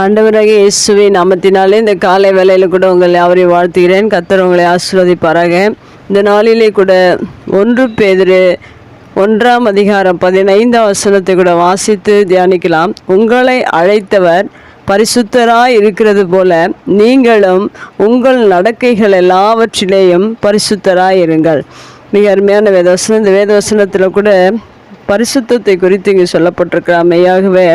ஆண்டவராக இயேசுவை நாமத்தினாலே இந்த காலை வேலையில் கூட உங்களை அவரை வாழ்த்துகிறேன். கத்தர் உங்களை ஆசிர்வதிப்பாராக. இந்த நாளிலே கூட ஒன்று பேதிரு ஒன்றாம் அதிகாரம் பதினைந்தாம் வசனத்தை கூட வாசித்து தியானிக்கலாம். உங்களை அழைத்தவர் பரிசுத்தராய் இருக்கிறது போல நீங்களும் உங்கள் நடக்கைகள் எல்லாவற்றிலேயும் பரிசுத்தராய் இருங்கள். மிக அருமையான வேதவசனம். இந்த வேதவசனத்தில் கூட பரிசுத்தத்தை குறித்து இங்கே சொல்லப்பட்டிருக்கிற அமையாகவே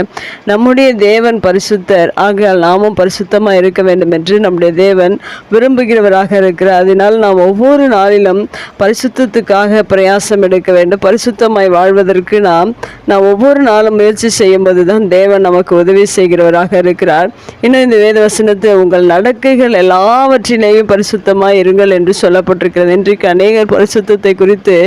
நம்முடைய தேவன் பரிசுத்தர். ஆகையால் நாமும் பரிசுத்தமாக இருக்க வேண்டும் என்று நம்முடைய தேவன் விரும்புகிறவராக இருக்கிறார். அதனால் நாம் ஒவ்வொரு நாளிலும் பரிசுத்தத்துக்காக பிரயாசம் எடுக்க வேண்டும். பரிசுத்தமாய் வாழ்வதற்கு நாம் நாம் ஒவ்வொரு நாளும் முயற்சி செய்யும்போது தான் தேவன் நமக்கு உதவி செய்கிறவராக இருக்கிறார். இன்னும் இந்த வேத வசனத்தை உங்கள் நடக்கைகள் எல்லாவற்றிலேயும் பரிசுத்தமாக இருங்கள் என்று சொல்லப்பட்டிருக்கிறது. இன்றைக்கு அநேகர் பரிசுத்தத்தை குறித்து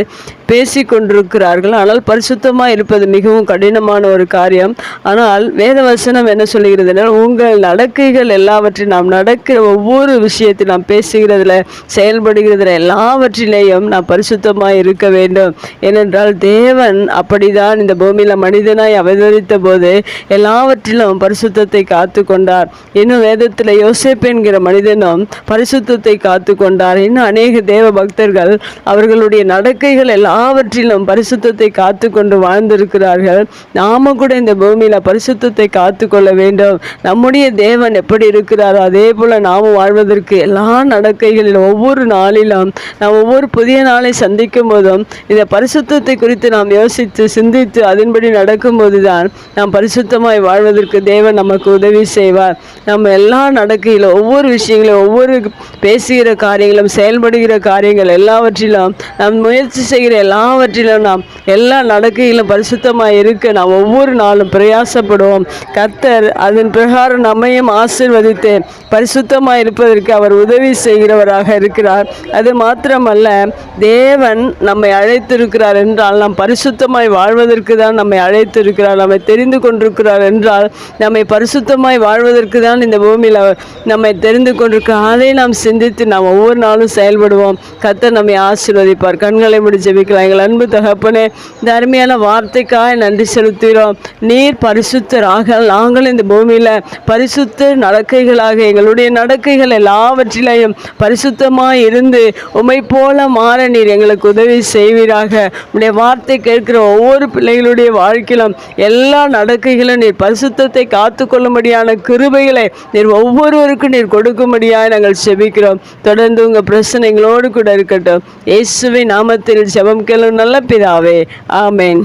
பேசி கொண்டிருக்கிறார்கள் ஆனால் பரிசுத்தமாக இருப்பது மிகவும் கடினமான ஒரு காரியம். ஆனால் வேத வசனம் என்ன சொல்லுகிறது என்றால் உங்கள் நடக்கைகள் எல்லாவற்றையும் நாம் நடக்கிற ஒவ்வொரு விஷயத்தை நாம் பேசுகிறதுல செயல்படுகிறதுல எல்லாவற்றிலேயும் நாம் பரிசுத்தமாக இருக்க வேண்டும். ஏனென்றால் தேவன் அப்படிதான் இந்த பூமியில் மனிதனாய் அவதரித்த போது எல்லாவற்றிலும் பரிசுத்தத்தை காத்து கொண்டார் இன்னும் வேதத்தில் யோசிப்பு என்கிற மனிதனும் பரிசுத்தத்தை காத்து கொண்டார் இன்னும் அநேக தேவ பக்தர்கள் அவர்களுடைய நடக்கைகள் எல்லாவற்றிலும் பரிசுத்தத்தை காத்து கொண்டு வாழ்ந்திருக்கிறார்கள். நாம கூட இந்த பூமியில் பரிசுத்தத்தை காத்து கொள்ள வேண்டும். நம்முடைய தேவன் எப்படி இருக்கிறாரோ அதே போல் நாம் வாழ்வதற்கு எல்லா நடக்கைகளிலும் ஒவ்வொரு நாளிலும் நாம் ஒவ்வொரு புதிய நாளை சந்திக்கும் போதும் இந்த பரிசுத்தத்தை குறித்து நாம் யோசித்து சிந்தித்து அதன்படி நடக்கும்போது தான் நாம் பரிசுத்தமாய் வாழ்வதற்கு தேவன் நமக்கு உதவி செய்வார். நம்ம எல்லா நடக்கையிலும் ஒவ்வொரு விஷயங்களும் ஒவ்வொரு பேசுகிற காரியங்களும் செயல்படுகிற காரியங்கள் எல்லாவற்றிலும் நாம் முயற்சி செய்கிற எல்லாவற்றிலும் நாம் எல்லா நடக்கையிலும் பரிசுத்தமாக இருக்க நாம் ஒவ்வொரு நாளும் பிரயாசப்படுவோம். கர்த்தர் அதன் பிரகாரம் நம்மையும் ஆசிர்வதித்து பரிசுத்தமாக இருப்பதற்கு அவர் உதவி செய்கிறவராக இருக்கிறார். அது மாத்திரமல்ல தேவன் நம்மை அழைத்திருக்கிறார் என்றால் நாம் பரிசுத்தமாய் வாழ்வதற்கு தான் நம்மை அழைத்திருக்கிறார் நம்மை தெரிந்து கொண்டிருக்கிறார் என்றால் நம்மை பரிசுத்தமாய் வாழ்வதற்கு தான் இந்த பூமியில் நம்மை தெரிந்து கொண்டிருக்கிறார். அதை நாம் சிந்தித்து நாம் ஒவ்வொரு நாளும் செயல்படுவோம். கர்த்தர் நம்மை ஆசிர்வதிப்பார். கண்களை முடி ஜெபிக்கலாம். எங்கள் அன்பு தகப்பனே இந்த அருமையான வார்த்தைக்காக நன்றி செலுத்துகிறோம். நீர் பரிசுத்தராக நாங்கள் இந்த பூமியில் பரிசுத்த நடக்கைகளாக எங்களுடைய நடக்கைகள் எல்லாவற்றிலையும் பரிசுத்தமாக இருந்து உமை போல மாற நீர் எங்களுக்கு உதவி செய்வீராக. உடைய வார்த்தை கேட்கிற ஒவ்வொரு பிள்ளைகளுடைய வாழ்க்கையிலும் எல்லா நடக்கைகளும் நீர் பரிசுத்தத்தை காத்துக்கொள்ளும்படியான கிருபைகளை நீர் ஒவ்வொருவருக்கும் நீர் கொடுக்கும்படியாக நாங்கள் செபிக்கிறோம். தொடர்ந்து உங்கள் பிரச்சனைகளோடு கூட இருக்கட்டும். இயேசுவை நாமத்தில் ஜெபம் கேளு நல்ல பிதாவே. ஆமேன்.